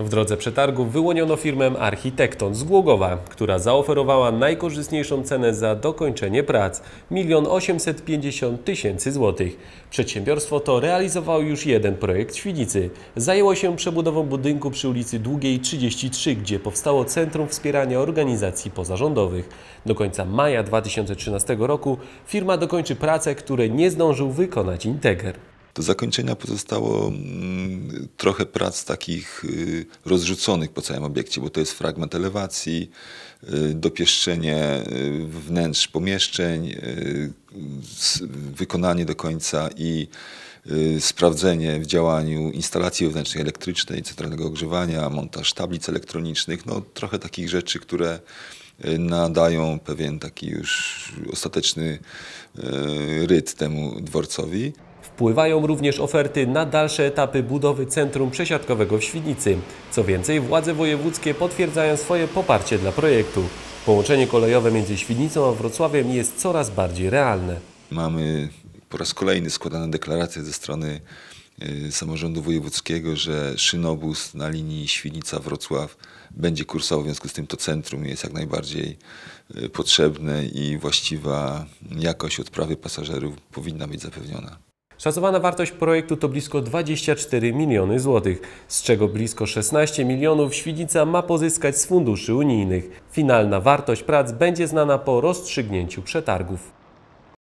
W drodze przetargów wyłoniono firmę Architekton z Głogowa, która zaoferowała najkorzystniejszą cenę za dokończenie prac 1 850 tysięcy złotych. Przedsiębiorstwo to realizowało już jeden projekt w Świdnicy. Zajęło się przebudową budynku przy ulicy Długiej 33, gdzie powstało Centrum Wspierania Organizacji Pozarządowych. Do końca maja 2013 roku firma dokończy prace, które nie zdążył wykonać Integer. Do zakończenia pozostało mm, trochę prac takich y, rozrzuconych po całym obiekcie, bo to jest fragment elewacji, y, dopieszczenie y, wnętrz pomieszczeń, wykonanie do końca i sprawdzenie w działaniu instalacji wewnętrznej elektrycznej, centralnego ogrzewania, montaż tablic elektronicznych, no trochę takich rzeczy, które nadają pewien taki już ostateczny ryt temu dworcowi. Wpływają również oferty na dalsze etapy budowy centrum przesiadkowego w Świdnicy. Co więcej, władze wojewódzkie potwierdzają swoje poparcie dla projektu. Połączenie kolejowe między Świdnicą a Wrocławiem jest coraz bardziej realne. Mamy po raz kolejny składane deklaracje ze strony y, samorządu wojewódzkiego, że szynobus na linii Świdnica-Wrocław będzie kursował, w związku z tym to centrum jest jak najbardziej y, potrzebne i właściwa jakość odprawy pasażerów powinna być zapewniona. Szacowana wartość projektu to blisko 24 miliony złotych, z czego blisko 16 milionów Świdnica ma pozyskać z funduszy unijnych. Finalna wartość prac będzie znana po rozstrzygnięciu przetargów.